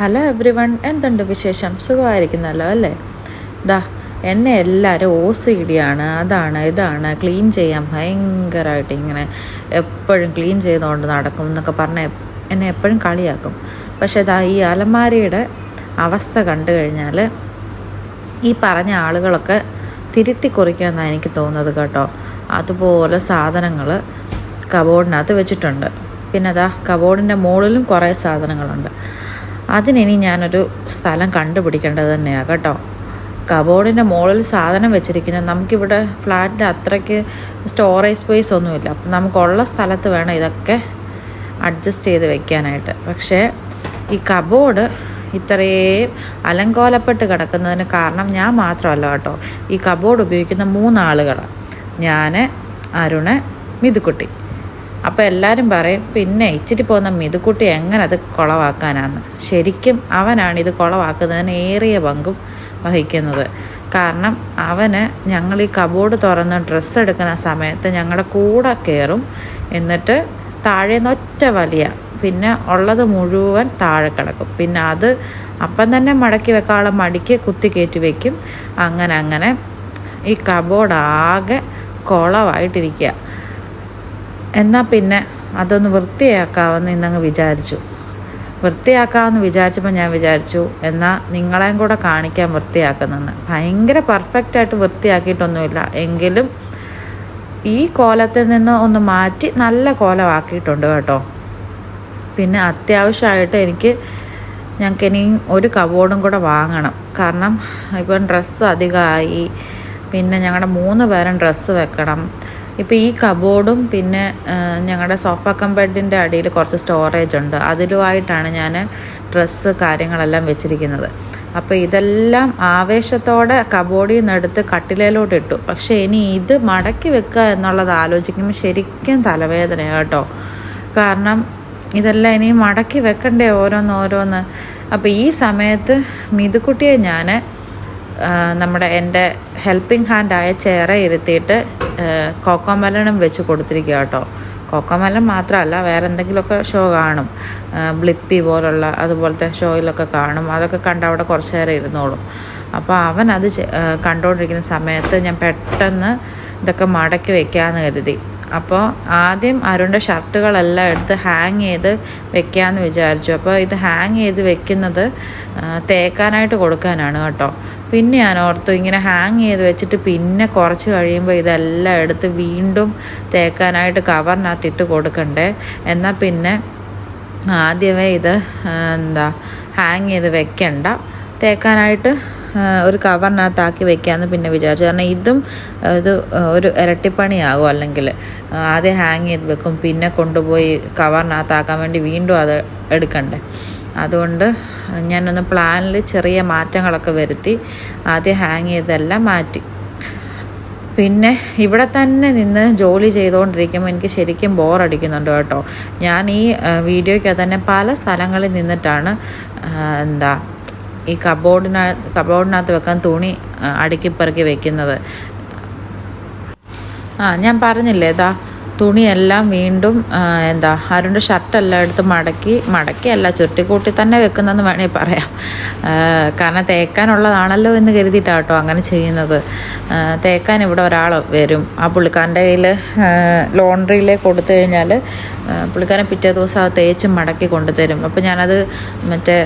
Hello every one എന്തുണ്ട് വിശേഷം? സുഖമായിരിക്കുന്നല്ലോ അല്ലേ? ദാ എന്നെ എല്ലാവരും ഓസ് ഡിയാണ് അതാണ് ഇതാണ്. ക്ലീൻ ചെയ്യാൻ ഭയങ്കരമായിട്ട് ഇങ്ങനെ എപ്പോഴും ക്ലീൻ ചെയ്തുകൊണ്ട് നടക്കും എന്നൊക്കെ പറഞ്ഞ് എന്നെ എപ്പോഴും കളിയാക്കും. പക്ഷേ ദാ ഈ അലമാരയുടെ അവസ്ഥ കണ്ടു കഴിഞ്ഞാൽ ഈ പറഞ്ഞ ആളുകളൊക്കെ തിരുത്തി കുറിക്കാമെന്നാണ് എനിക്ക് തോന്നുന്നത് കേട്ടോ. അതുപോലെ സാധനങ്ങൾ കബോർഡിനകത്ത് വെച്ചിട്ടുണ്ട്. പിന്നെ അതാ കബോർഡിന്റെ മുകളിലും കുറേ സാധനങ്ങളുണ്ട്. അതിനിനി ഞാനൊരു സ്ഥലം കണ്ടുപിടിക്കേണ്ടത് തന്നെയാണ് കേട്ടോ. കബോർഡിന്റെ മുകളിൽ സാധനം വെച്ചിരിക്കുന്നത് നമുക്കിവിടെ ഫ്ലാറ്റിന്റെ അത്രയ്ക്ക് സ്റ്റോറേജ് സ്പേസ് ഒന്നുമില്ല. അപ്പം നമുക്കുള്ള സ്ഥലത്ത് വേണം ഇതൊക്കെ അഡ്ജസ്റ്റ് ചെയ്ത് വെക്കാനായിട്ട്. പക്ഷേ ഈ കബോർഡ് ഇത്രയും അലങ്കോലപ്പെട്ട് കിടക്കുന്നതിന് കാരണം ഞാൻ മാത്രമല്ല കേട്ടോ. ഈ കബോർഡ് ഉപയോഗിക്കുന്ന മൂന്നാളുകളാണ് ഞാൻ അരുണ് മിതുക്കുട്ടി. അപ്പോൾ എല്ലാവരും പറയും പിന്നെ ഇച്ചിരി പോകുന്ന മിതുക്കുട്ടി എങ്ങനെ അത് കുളവാക്കാനാന്ന്? ശരിക്കും അവനാണ് ഇത് കുളവാക്കുന്നതിന് ഏറിയ പങ്കും വഹിക്കുന്നത്. കാരണം അവന് ഞങ്ങൾ ഈ കബോർഡ് തുറന്ന് ഡ്രസ്സ് എടുക്കുന്ന സമയത്ത് ഞങ്ങളുടെ കൂടെ കയറും എന്നിട്ട് താഴേന്ന് ഒറ്റ വലിയ പിന്നെ ഉള്ളത് മുഴുവൻ താഴെ കിടക്കും. പിന്നെ അത് അപ്പം തന്നെ മടക്കി വെക്കാനുള്ള മടിക്ക് കുത്തി കയറ്റി വെക്കും. അങ്ങനെ അങ്ങനെ ഈ കബോർഡ് ആകെ കുളമായിട്ടിരിക്കുക എന്നാൽ പിന്നെ അതൊന്ന് വൃത്തിയാക്കാമെന്ന് ഇന്നങ്ങ് വിചാരിച്ചു. വൃത്തിയാക്കാമെന്ന് വിചാരിച്ചപ്പോൾ ഞാൻ വിചാരിച്ചു എന്നാൽ നിങ്ങളെയും കൂടെ കാണിക്കാൻ വൃത്തിയാക്കുന്നെന്ന്. ഭയങ്കര പെർഫെക്റ്റായിട്ട് വൃത്തിയാക്കിയിട്ടൊന്നുമില്ല. എങ്കിലും ഈ കോലത്തിൽ നിന്ന് ഒന്ന് മാറ്റി നല്ല കോലമാക്കിയിട്ടുണ്ട് കേട്ടോ. പിന്നെ അത്യാവശ്യമായിട്ട് എനിക്ക് ഞങ്ങൾക്ക് ഇനിയും ഒരു കബോർഡും കൂടെ വാങ്ങണം. കാരണം ഇപ്പം ഡ്രസ്സ് അധികമായി പിന്നെ ഞങ്ങളുടെ മൂന്ന് പേരും ഡ്രസ്സ് വെക്കണം. ഇപ്പോൾ ഈ കബോർഡും പിന്നെ ഞങ്ങളുടെ സോഫ കം ബെഡിന്റെ അടിയിൽ കുറച്ച് സ്റ്റോറേജ് ഉണ്ട്. അതിലുമായിട്ടാണ് ഞാൻ ഡ്രസ്സ് കാര്യങ്ങളെല്ലാം വെച്ചിരിക്കുന്നത്. അപ്പോൾ ഇതെല്ലാം ആവേശത്തോടെ കബോർഡിൽ നിന്നെടുത്ത് കട്ടിലയിലോട്ട് ഇട്ടു. പക്ഷേ ഇനി ഇത് മടക്കി വെക്കുക എന്നുള്ളത് ആലോചിക്കുമ്പോൾ ശരിക്കും തലവേദന കേട്ടോ. കാരണം ഇതെല്ലാം ഇനി മടക്കി വെക്കണ്ടേ ഓരോന്ന് ഓരോന്ന്. അപ്പോൾ ഈ സമയത്ത് മിതുക്കുട്ടിയെ ഞാൻ നമ്മുടെ എന്റെ ഹെൽപ്പിംഗ് ഹാൻഡായ ചെയറെ ഇരുത്തിയിട്ട് കോക്കോമലനും വെച്ച് കൊടുത്തിരിക്കുക കേട്ടോ. കോക്കോമലൻ മാത്രമല്ല വേറെ എന്തെങ്കിലുമൊക്കെ ഷോ കാണും. ബ്ലിപ്പി പോലുള്ള അതുപോലത്തെ ഷോയിലൊക്കെ കാണും. അതൊക്കെ കണ്ട് അവിടെ കുറച്ച് നേരം ഇരുന്നോളും. അപ്പോൾ അവൻ അത് കണ്ടുകൊണ്ടിരിക്കുന്ന സമയത്ത് ഞാൻ പെട്ടെന്ന് ഇതൊക്കെ മടക്കി വെക്കാമെന്ന് കരുതി. അപ്പോൾ ആദ്യം അരുണിന്റെ ഷർട്ടുകളെല്ലാം എടുത്ത് ഹാങ് ചെയ്ത് വെക്കാമെന്ന് വിചാരിച്ചു. അപ്പോൾ ഇത് ഹാങ് ചെയ്ത് വെക്കുന്നത് തേക്കാനായിട്ട് കൊടുക്കാനാണ് കേട്ടോ. പിന്നെ ഞാൻ ഓർത്തു ഇങ്ങനെ ഹാങ് ചെയ്ത് വെച്ചിട്ട് പിന്നെ കുറച്ച് കഴിയുമ്പോൾ ഇതെല്ലാം എടുത്ത് വീണ്ടും തേക്കാനായിട്ട് കവറിനകത്ത് ഇട്ട് കൊടുക്കണ്ടേ. എന്നാൽ പിന്നെ ആദ്യമേ ഇത് എന്താ ഹാങ് ചെയ്ത് വെക്കണ്ട. തേക്കാനായിട്ട് ഒരു കവറിനകത്താക്കി വെക്കാമെന്ന് പിന്നെ വിചാരിച്ചു. കാരണം ഇതും ഇത് ഒരു ഇരട്ടിപ്പണിയാകും അല്ലെങ്കിൽ ആദ്യം ഹാങ് ചെയ്ത് വെക്കും. പിന്നെ കൊണ്ടുപോയി കവറിനകത്താക്കാൻ വേണ്ടി വീണ്ടും അത് എടുക്കണ്ടേ. അതുകൊണ്ട് ഞാനൊന്ന് പ്ലാനിൽ ചെറിയ മാറ്റങ്ങളൊക്കെ വരുത്തി ആദ്യം ഹാങ് ചെയ്തെല്ലാം മാറ്റി. പിന്നെ ഇവിടെ തന്നെ നിന്ന് ജോലി ചെയ്തുകൊണ്ടിരിക്കുമ്പോൾ എനിക്ക് ശരിക്കും ബോറടിക്കുന്നുണ്ട് കേട്ടോ. ഞാൻ ഈ വീഡിയോയ്ക്ക് തന്നെ പല സ്ഥലങ്ങളിൽ നിന്നിട്ടാണ് എന്താ ഈ കബോർഡിന കബോർഡിനകത്ത് വെക്കാൻ തുണി അടുക്കിപ്പറക്കി വെക്കുന്നത്. ആ ഞാൻ പറഞ്ഞില്ലേ ഇതാ തുണിയെല്ലാം വീണ്ടും എന്താ ആരുടെ ഷർട്ടെല്ലാം എടുത്ത് മടക്കി മടക്കിയല്ല ചുരുട്ടിക്കൂട്ടി തന്നെ വെക്കുന്നതെന്ന് വേണമെങ്കിൽ പറയാം. കാരണം തേക്കാനുള്ളതാണല്ലോ എന്ന് കരുതിയിട്ടാണ് കേട്ടോ അങ്ങനെ ചെയ്യുന്നത്. തേക്കാൻ ഇവിടെ ഒരാൾ വരും. ആ പുള്ളിക്കാരന്റെ കയ്യിൽ ലോണ്ട്രിയിലേക്ക് കൊടുത്തു കഴിഞ്ഞാൽ പുള്ളിക്കാരൻ പിറ്റേ ദിവസം അത് തേച്ച് മടക്കി കൊണ്ടുതരും. അപ്പോൾ ഞാനത് മറ്റേ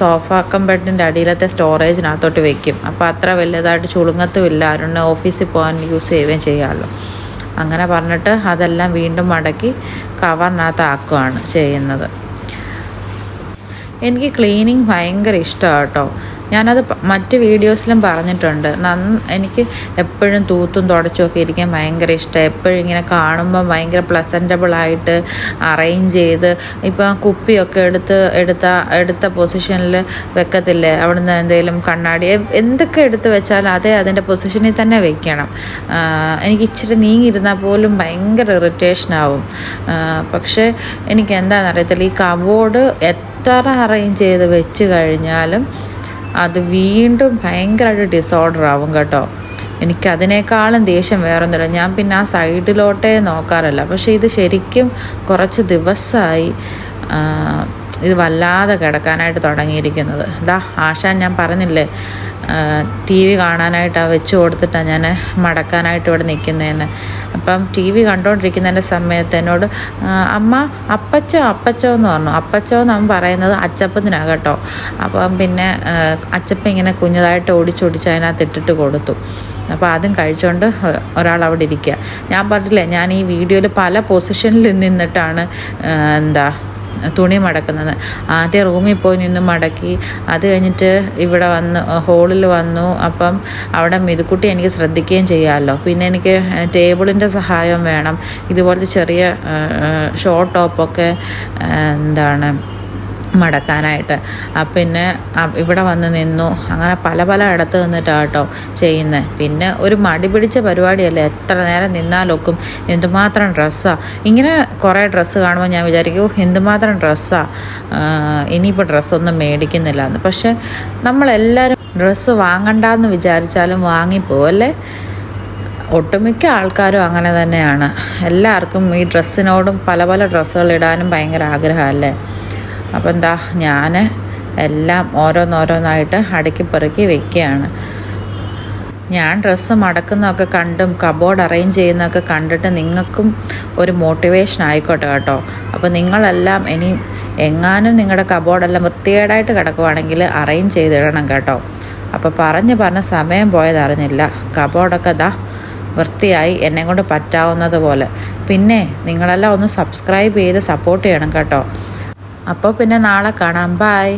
സോഫ കം ബെഡിന്റെ അടിയിലത്തെ സ്റ്റോറേജിനകത്തോട്ട് വെക്കും. അപ്പോൾ അത്ര വലുതായിട്ട് ചുളുങ്ങത്തുമില്ല. അരുണ് ഓഫീസിൽ പോകാൻ യൂസ് ചെയ്യുകയും ചെയ്യാമല്ലോ. അങ്ങനെ പറഞ്ഞിട്ട് അതെല്ലാം വീണ്ടും മടക്കി കവറിനകത്താക്കുകയാണ് ചെയ്യുന്നത്. എനിക്ക് ക്ലീനിങ് ഭയങ്കര ഇഷ്ടമാണ് കേട്ടോ. ഞാനത് മറ്റ് വീഡിയോസിലും പറഞ്ഞിട്ടുണ്ട്. നന്ന് എനിക്ക് എപ്പോഴും തൂത്തും തുടച്ചുമൊക്കെ ഇരിക്കാൻ ഭയങ്കര ഇഷ്ടം. എപ്പോഴും ഇങ്ങനെ കാണുമ്പോൾ ഭയങ്കര പ്ലസന്റബിളായിട്ട് അറേഞ്ച് ചെയ്ത് ഇപ്പം കുപ്പിയൊക്കെ എടുത്ത് എടുത്ത എടുത്ത പൊസിഷനിൽ വെക്കത്തില്ലേ? അവിടുന്ന് എന്തെങ്കിലും കണ്ണാടി എന്തൊക്കെ എടുത്ത് വെച്ചാലും അതേ അതിന്റെ പൊസിഷനിൽ തന്നെ വെക്കണം. എനിക്ക് ഇച്ചിരി നീങ്ങിയിരുന്നാൽ പോലും ഭയങ്കര ഇറിറ്റേഷൻ ആവും. പക്ഷേ എനിക്ക് എന്താണെന്നറിയത്തില്ല. ഈ കബോർഡ് എത്ര അറേഞ്ച് ചെയ്ത് വെച്ച് കഴിഞ്ഞാലും അത് വീണ്ടും ഭയങ്കരമായിട്ട് ഡിസോർഡർ ആവും കേട്ടോ. എനിക്കതിനേക്കാളും ദേഷ്യം വേറൊന്നുമില്ല. ഞാൻ പിന്നെ ആ സൈഡിലോട്ടേ നോക്കാറില്ല. പക്ഷേ ഇത് ശരിക്കും കുറച്ച് ദിവസമായി ഇത് വല്ലാതെ കിടക്കാനായിട്ട് തുടങ്ങിയിരിക്കുന്നത്. ഇതാ ആശാൻ ഞാൻ പറഞ്ഞില്ലേ ടി വി കാണാനായിട്ടാണ് വെച്ച് കൊടുത്തിട്ടാണ് ഞാൻ മടക്കാനായിട്ട് ഇവിടെ നിൽക്കുന്നതെന്ന് അപ്പം ടി വി കണ്ടുകൊണ്ടിരിക്കുന്നതിന്റെ സമയത്ത് എന്നോട് അമ്മ അപ്പച്ചോ അപ്പച്ചോ എന്ന് പറഞ്ഞു. അപ്പച്ചോ എന്ന് അവൻ പറയുന്നത് അച്ചപ്പത്തിനാണ് കേട്ടോ. അപ്പം പിന്നെ അച്ചപ്പ ഇങ്ങനെ കുഞ്ഞതായിട്ട് ഓടിച്ചോടിച്ച് അതിനകത്ത് ഇട്ടിട്ട് കൊടുത്തു. അപ്പോൾ അതും കഴിച്ചുകൊണ്ട് ഒരാൾ അവിടെ ഇരിക്കുക. ഞാൻ പറഞ്ഞില്ലേ ഞാൻ ഈ വീഡിയോയിൽ പല പൊസിഷനിൽ നിന്നിട്ടാണ് എന്താ തുണി മടക്കുന്നത്. ആദ്യം റൂമിൽ പോയി നിന്ന് മടക്കി. അത് കഴിഞ്ഞിട്ട് ഇവിടെ വന്ന് ഹോളിൽ വന്നു. അപ്പം അവിടെ മിതുക്കുട്ടി എനിക്ക് ശ്രദ്ധിക്കുകയും ചെയ്യാമല്ലോ. പിന്നെ എനിക്ക് ടേബിളിന്റെ സഹായം വേണം. ഇതുപോലത്തെ ചെറിയ ഷോർട്ട് ടോപ്പൊക്കെ എന്താണ് മടക്കാനായിട്ട്. പിന്നെ ഇവിടെ വന്ന് നിന്നു. അങ്ങനെ പല പല ഇടത്ത് നിന്നിട്ടാണ് കേട്ടോ ചെയ്യുന്നത് പിന്നെ ഒരു മടി പിടിച്ച പരിപാടിയല്ലേ? എത്ര നേരം നിന്നാലൊക്കും. എന്തുമാത്രം ഡ്രസ്സാണ് ഇങ്ങനെ കുറേ ഡ്രസ്സ് കാണുമ്പോൾ ഞാൻ വിചാരിക്കും "ഓ, എന്തുമാത്രം ഡ്രസ്സാണ് ഇനിയിപ്പോൾ ഡ്രസ്സൊന്നും മേടിക്കുന്നില്ല എന്ന്. പക്ഷെ നമ്മളെല്ലാവരും ഡ്രസ്സ് വാങ്ങണ്ട എന്ന് വിചാരിച്ചാലും വാങ്ങിപ്പോവും അല്ലേ ഒട്ടുമിക്ക ആൾക്കാരും അങ്ങനെ തന്നെയാണ്. എല്ലാവർക്കും ഈ ഡ്രസ്സിനോടും പല പല ഡ്രസ്സുകൾ ഇടാനും ഭയങ്കര ആഗ്രഹമല്ലേ? അപ്പോൾ എന്താ ഞാൻ എല്ലാം ഓരോന്നോരോന്നായിട്ട് അടുക്കി പെറുക്കി വെക്കുകയാണ്. ഞാൻ ഡ്രസ്സ് മടക്കുന്നതൊക്കെ കണ്ടും കബോർഡ് അറേഞ്ച് ചെയ്യുന്നതൊക്കെ കണ്ടിട്ട് നിങ്ങൾക്കും ഒരു മോട്ടിവേഷൻ ആയിക്കോട്ടെ കേട്ടോ. അപ്പോൾ നിങ്ങളെല്ലാം ഇനി എങ്ങാനും നിങ്ങളുടെ കബോർഡെല്ലാം വൃത്തികേടായിട്ട് കിടക്കുവാണെങ്കിൽ അറേഞ്ച് ചെയ്തിടണം കേട്ടോ. അപ്പോൾ പറഞ്ഞ് പറഞ്ഞ സമയം പോയതറിഞ്ഞില്ല കബോർഡൊക്കെ ദാ വൃത്തിയായി എന്നെ കൊണ്ട് പറ്റാവുന്നത് പോലെ. പിന്നെ നിങ്ങളെല്ലാം ഒന്ന് സബ്സ്ക്രൈബ് ചെയ്ത് സപ്പോർട്ട് ചെയ്യണം കേട്ടോ. അപ്പോൾ പിന്നെ നാളെ കാണാം. ബായ്